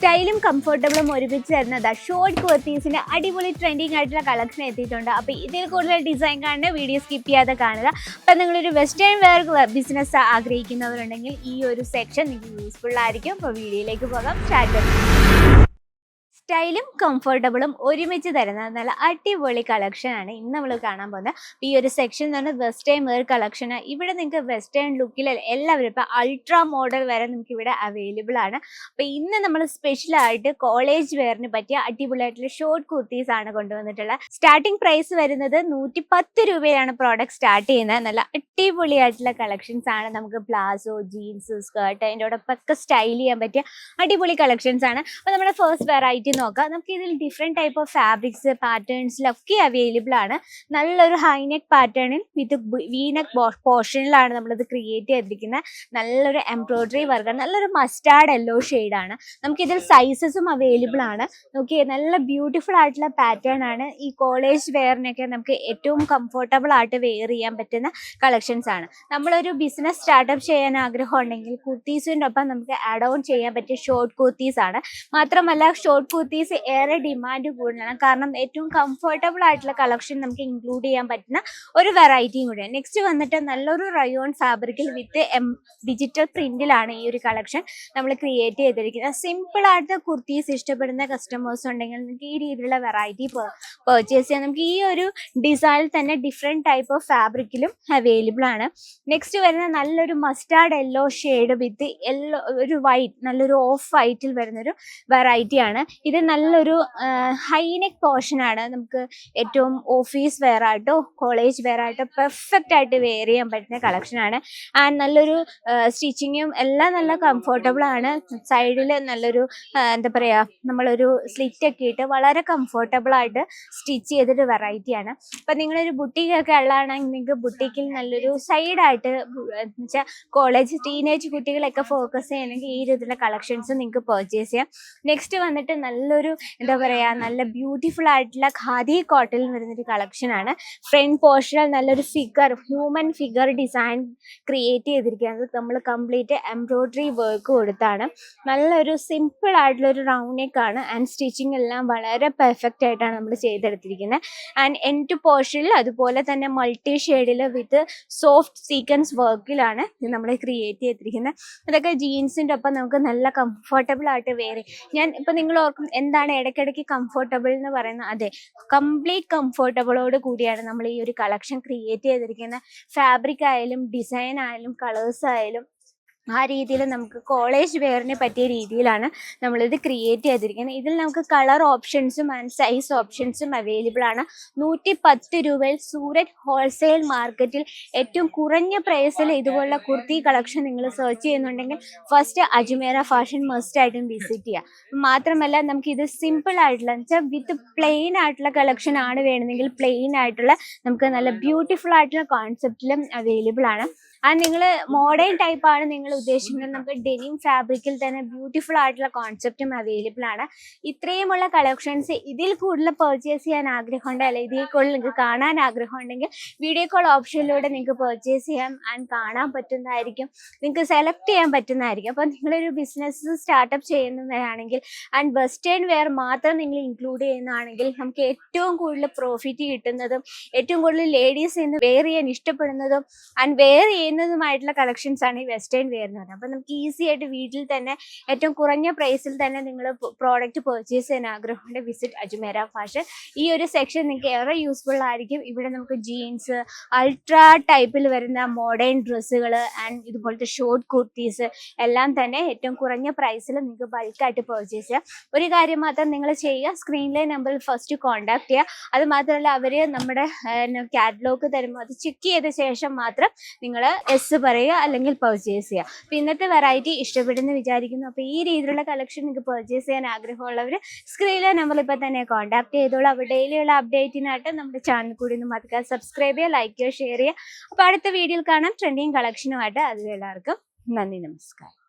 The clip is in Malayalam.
സ്റ്റൈലും കംഫർട്ടബിളും ഒരുമിച്ച് തരുന്നത്. ഷോർട്ട് കുർത്തീസിന്റെ അടിപൊളി ട്രെൻഡിങ് ആയിട്ടുള്ള കളക്ഷൻ എത്തിയിട്ടുണ്ട്. അപ്പോൾ ഇതിൽ കൂടുതൽ ഡിസൈൻ കാണുന്ന വീഡിയോ സ്കിപ്പ് ചെയ്യാതെ കാണുക. അപ്പം നിങ്ങളൊരു വെസ്റ്റേൺ വെയർ ബിസിനസ് ആഗ്രഹിക്കുന്നവരുണ്ടെങ്കിൽ ഈ ഒരു സെക്ഷൻ നിങ്ങൾക്ക് യൂസ്ഫുൾ ആയിരിക്കും. അപ്പോൾ വീഡിയോയിലേക്ക് പോകാം. സ്റ്റാർട്ട് സ്റ്റൈലും കംഫർട്ടബിളും ഒരുമിച്ച് തരുന്ന നല്ല അടിപൊളി കളക്ഷൻ ആണ് ഇന്ന് നമ്മൾ കാണാൻ പോകുന്നത്. അപ്പൊ ഈ ഒരു സെക്ഷൻ എന്ന് പറഞ്ഞാൽ വെസ്റ്റേൺ വെയർ കളക്ഷൻ ഇവിടെ നിങ്ങൾക്ക് വെസ്റ്റേൺ ലുക്കിൽ എല്ലാവരും ഇപ്പൊ അൾട്രാ മോഡൽ വരെ നമുക്ക് ഇവിടെ അവൈലബിൾ ആണ്. അപ്പൊ ഇന്ന് നമ്മൾ സ്പെഷ്യലായിട്ട് കോളേജ് വെയറിന് പറ്റിയ അടിപൊളിയായിട്ടുള്ള ഷോർട്ട് കുർത്തീസ് ആണ് കൊണ്ടുവന്നിട്ടുള്ളത്. സ്റ്റാർട്ടിംഗ് പ്രൈസ് വരുന്നത് നൂറ്റി പത്ത് രൂപയാണ് പ്രോഡക്റ്റ് സ്റ്റാർട്ട് ചെയ്യുന്നത്. നല്ല അടിപൊളിയായിട്ടുള്ള കളക്ഷൻസ് ആണ്. നമുക്ക് പ്ലാസോ ജീൻസ് സ്കേർട്ട് അതിന്റെ ഒക്കെ സ്റ്റൈൽ ചെയ്യാൻ പറ്റിയ അടിപൊളി കളക്ഷൻസ് ആണ്. അപ്പോൾ നമ്മുടെ ഫസ്റ്റ് വെറൈറ്റി നോക്കാം. നമുക്ക് ഇതിൽ ഡിഫറെന്റ് ടൈപ്പ് ഓഫ് ഫാബ്രിക്സ് പാറ്റേൺസിലൊക്കെ അവൈലബിൾ ആണ്. നല്ലൊരു ഹൈനെക്ക് പാറ്റേണിൽ വിത്ത് വീനെക്ക് പോർഷനിലാണ് നമ്മളിത് ക്രിയേറ്റ് ചെയ്തിരിക്കുന്നത്. നല്ലൊരു എംബ്രോയിഡറി വർക്ക് നല്ലൊരു മസ്റ്റാർഡ് യെല്ലോ ആണ്. നമുക്കിതിൽ സൈസസും അവൈലബിൾ ആണ്. നോക്കിയേ നല്ല ബ്യൂട്ടിഫുൾ ആയിട്ടുള്ള പാറ്റേൺ ആണ്. ഈ കോളേജ് വെയറിനൊക്കെ നമുക്ക് ഏറ്റവും കംഫർട്ടബിൾ ആയിട്ട് വെയർ ചെയ്യാൻ പറ്റുന്ന കളക്ഷൻസ് ആണ്. നമ്മളൊരു ബിസിനസ് സ്റ്റാർട്ടപ്പ് ചെയ്യാൻ ആഗ്രഹം ഉണ്ടെങ്കിൽ കുർത്തീസിന്റെ ഒപ്പം നമുക്ക് ആഡ് ഓൺ ചെയ്യാൻ പറ്റിയ ഷോർട്ട് കുർത്തീസ് ആണ്. മാത്രമല്ല ഷോർട്ട് കുർത്തീസ് ഏറെ ഡിമാൻഡ് കൂടുതലാണ്. കാരണം ഏറ്റവും കംഫർട്ടബിൾ ആയിട്ടുള്ള കളക്ഷൻ നമുക്ക് ഇൻക്ലൂഡ് ചെയ്യാൻ പറ്റുന്ന ഒരു വെറൈറ്റിയും കൂടിയാണ് നെക്സ്റ്റ് വന്നിട്ട് നല്ലൊരു റയോൺ ഫാബ്രിക്കിൽ വിത്ത് എം ഡിജിറ്റൽ പ്രിന്റിലാണ് ഈ ഒരു കളക്ഷൻ നമ്മൾ ക്രിയേറ്റ് ചെയ്തിരിക്കുന്നത്. സിമ്പിൾ ആയിട്ട് കുർത്തീസ് ഇഷ്ടപ്പെടുന്ന കസ്റ്റമേഴ്സ് ഉണ്ടെങ്കിൽ നമുക്ക് ഈ രീതിയിലുള്ള വെറൈറ്റി പെർച്ചേസ് ചെയ്യാം. നമുക്ക് ഈ ഒരു ഡിസൈനിൽ തന്നെ ഡിഫറെന്റ് ടൈപ്പ് ഓഫ് ഫാബ്രിക്കിലും അവൈലബിൾ ആണ്. നെക്സ്റ്റ് വരുന്ന നല്ലൊരു mustard yellow shade with yellow ഒരു വൈറ്റ് നല്ലൊരു ഓഫ് വൈറ്റിൽ വരുന്നൊരു വെറൈറ്റിയാണ് ഇത് നല്ലൊരു ഹൈനെക്ക് പോർഷൻ ആണ്. നമുക്ക് ഏറ്റവും ഓഫീസ് വെയർ ആയിട്ടോ കോളേജ് വെയർ ആയിട്ടോ പെർഫെക്റ്റ് ആയിട്ട് വെയർ ചെയ്യാൻ പറ്റുന്ന കളക്ഷൻ ആണ്. ആൻഡ് നല്ലൊരു സ്റ്റിച്ചിങ്ങും എല്ലാം നല്ല കംഫർട്ടബിൾ ആണ്. സൈഡിൽ നല്ലൊരു എന്താ പറയുക നമ്മളൊരു സ്ലിറ്റ് ഒക്കെ ഇട്ട് വളരെ കംഫർട്ടബിൾ ആയിട്ട് സ്റ്റിച്ച് ചെയ്തൊരു വെറൈറ്റി ആണ്. അപ്പം നിങ്ങളൊരു ബുട്ടിക്കൊക്കെ ഉള്ളതാണെങ്കിൽ നിങ്ങൾക്ക് ബുട്ടീക്കിൽ നല്ലൊരു സൈഡായിട്ട് വെച്ചാൽ കോളേജ് ടീനേജ് കുട്ടികളൊക്കെ ഫോക്കസ് ചെയ്യണമെങ്കിൽ ഈ രീതിയിലുള്ള കളക്ഷൻസ് നിങ്ങൾക്ക് പർച്ചേസ് ചെയ്യാം. നെക്സ്റ്റ് വന്നിട്ട് നല്ലൊരു എന്താ പറയുക നല്ല ബ്യൂട്ടിഫുൾ ആയിട്ടുള്ള ഖാദി കോട്ടയിൽ വരുന്നൊരു കളക്ഷൻ ആണ്. ഫ്രണ്ട് പോർഷനിൽ നല്ലൊരു figure human figure design create ചെയ്തിരിക്കുന്നത്. നമ്മൾ കംപ്ലീറ്റ് എംബ്രോയ്ഡറി വർക്ക് കൊടുത്താണ്. നല്ലൊരു സിമ്പിൾ ആയിട്ടുള്ള ഒരു റൗണ്ട് നെക്ക് ആണ്. ആൻഡ് സ്റ്റിച്ചിങ് എല്ലാം വളരെ പെർഫെക്റ്റ് ആയിട്ടാണ് നമ്മൾ ചെയ്തെടുത്തിരിക്കുന്നത്. ആൻഡ് എൻ ടു പോർഷനിൽ അതുപോലെ തന്നെ മൾട്ടി ഷെയ്ഡിൽ വിത്ത് സോഫ്റ്റ് സീക്വൻസ് വർക്കിലാണ് നമ്മൾ ക്രിയേറ്റ് ചെയ്തിരിക്കുന്നത്. അതൊക്കെ ജീൻസിന്റെ ഒപ്പം നമുക്ക് നല്ല കംഫർട്ടബിൾ ആയിട്ട് വേറെ ഞാൻ ഇപ്പം നിങ്ങൾ ഓർക്കും എന്താണ് ഇടയ്ക്കിടയ്ക്ക് കംഫർട്ടബിൾ എന്ന് പറയുന്നത് അതെ കംപ്ലീറ്റ് കംഫർട്ടബിളോട് കൂടിയാണ് നമ്മൾ ഈ ഒരു കളക്ഷൻ ക്രിയേറ്റ് ചെയ്തിരിക്കുന്നത് ഫാബ്രിക് ആയാലും ഡിസൈൻ ആയാലും കളേഴ്സ് ആയാലും ആ രീതിയിൽ നമുക്ക് കോളേജ് വെയറിനെ പറ്റിയ രീതിയിലാണ് നമ്മളിത് ക്രിയേറ്റ് ചെയ്തിരിക്കുന്നത്. ഇതിൽ നമുക്ക് കളർ ഓപ്ഷൻസും ആൻഡ് സൈസ് ഓപ്ഷൻസും അവൈലബിൾ ആണ്. നൂറ്റി പത്ത് രൂപയിൽ സൂരറ്റ് ഹോൾസെയിൽ മാർക്കറ്റിൽ ഏറ്റവും കുറഞ്ഞ പ്രൈസിൽ ഇതുപോലുള്ള കുർത്തി കളക്ഷൻ നിങ്ങൾ സെർച്ച് ചെയ്യുന്നുണ്ടെങ്കിൽ ഫസ്റ്റ് അജ്മേര ഫാഷൻ മസ്റ്റ് ആയിട്ടും വിസിറ്റ് ചെയ്യുക മാത്രമല്ല നമുക്ക് ഇത് സിമ്പിൾ ആയിട്ടുള്ള വെച്ചാൽ വിത്ത് പ്ലെയിൻ ആയിട്ടുള്ള കളക്ഷൻ ആണ് വേണമെങ്കിൽ പ്ലെയിൻ ആയിട്ടുള്ള നമുക്ക് നല്ല ബ്യൂട്ടിഫുൾ ആയിട്ടുള്ള കോൺസെപ്റ്റിലും അവൈലബിൾ ആണ്. അത് നിങ്ങൾ മോഡേൺ ടൈപ്പ് ആണ് നിങ്ങൾ ഉദ്ദേശിക്കുന്നത്. നമുക്ക് ഡെനിം ഫാബ്രിക്കിൽ തന്നെ ബ്യൂട്ടിഫുൾ ആയിട്ടുള്ള കോൺസെപ്റ്റും അവൈലബിൾ ആണ്. ഇത്രയുമുള്ള കളക്ഷൻസ് ഇതിൽ കൂടുതൽ പർച്ചേസ് ചെയ്യാൻ ആഗ്രഹമുണ്ട് അല്ലെ? ഇതിൽ കൂടുതൽ നിങ്ങൾക്ക് കാണാൻ ആഗ്രഹമുണ്ടെങ്കിൽ വീഡിയോ കോൾ ഓപ്ഷനിലൂടെ നിങ്ങൾക്ക് പർച്ചേസ് ചെയ്യാം ആൻഡ് കാണാൻ പറ്റുന്നതായിരിക്കും. നിങ്ങൾക്ക് സെലക്ട് ചെയ്യാൻ പറ്റുന്നതായിരിക്കും. അപ്പോൾ നിങ്ങളൊരു ബിസിനസ് സ്റ്റാർട്ടപ്പ് ചെയ്യുന്നതാണെങ്കിൽ ആൻഡ് വെസ്റ്റേൺ വെയർ മാത്രം നിങ്ങൾ ഇൻക്ലൂഡ് ചെയ്യുന്നതാണെങ്കിൽ നമുക്ക് ഏറ്റവും കൂടുതൽ പ്രോഫിറ്റ് കിട്ടുന്നതും ഏറ്റവും കൂടുതൽ ലേഡീസ് ഇന്ന് വെയർ ചെയ്യാൻ ഇഷ്ടപ്പെടുന്നതും ആൻഡ് വെയർ ചെയ്യുന്നതുമായിട്ടുള്ള കളക്ഷൻസ് ആണ് ഈ വെസ്റ്റേൺ വെയർ എന്ന് പറയുന്നത്. അപ്പോൾ നമുക്ക് ഈസി ആയിട്ട് വീട്ടിൽ തന്നെ ഏറ്റവും കുറഞ്ഞ പ്രൈസിൽ തന്നെ നിങ്ങൾ പ്രോഡക്റ്റ് പർച്ചേസ് ചെയ്യാൻ ആഗ്രഹമുണ്ട് വിസിറ്റ് അജ്മേര ഫാഷൻ ഈ ഒരു സെക്ഷൻ നിങ്ങൾക്ക് ഏറെ യൂസ്ഫുൾ ആയിരിക്കും. ഇവിടെ നമുക്ക് ജീൻസ് അൾട്രാ ടൈപ്പിൽ വരുന്ന മോഡേൺ ഡ്രസ്സുകൾ ആൻഡ് ഇതുപോലത്തെ ഷോർട്ട് കുർത്തീസ് എല്ലാം തന്നെ ഏറ്റവും കുറഞ്ഞ പ്രൈസിൽ നിങ്ങൾക്ക് ബൾക്കായിട്ട് പർച്ചേസ് ചെയ്യാം. ഒരു കാര്യം മാത്രം നിങ്ങൾ ചെയ്യുക. സ്ക്രീനിലെ നമ്പറിൽ ഫസ്റ്റ് കോൺടാക്ട് ചെയ്യുക. അത് മാത്രമല്ല അവർ നമ്മുടെ കാറ്റലോഗ് തരുമ്പോൾ അത് ചെക്ക് ചെയ്ത ശേഷം മാത്രം നിങ്ങൾ എസ് പറയുക അല്ലെങ്കിൽ പർച്ചേസ് ചെയ്യുക. അപ്പോൾ ഇന്നത്തെ വെറൈറ്റി ഇഷ്ടപ്പെടുന്നു വിചാരിക്കുന്നു. അപ്പോൾ ഈ രീതിയിലുള്ള കളക്ഷൻ നിങ്ങൾക്ക് പർച്ചേസ് ചെയ്യാൻ ആഗ്രഹമുള്ളവർ സ്ക്രീനിലെ നമ്പർ ഇപ്പോൾ തന്നെ കോൺടാക്ട് ചെയ്തോളൂ. അപ്പോൾ ഡെയിലിയുള്ള അപ്ഡേറ്റിനായിട്ട് നമ്മുടെ ചാനൽ കൂടി ഒന്ന് മതിക്കാൻ സബ്സ്ക്രൈബ് ചെയ്യുക ലൈക്ക് ചെയ്യുക ഷെയർ ചെയ്യുക. അപ്പോൾ അടുത്ത വീഡിയോയിൽ കാണാം. ട്രെൻഡിങ് കളക്ഷനുമായിട്ട് അതിൽ എല്ലാവർക്കും നന്ദി നമസ്കാരം.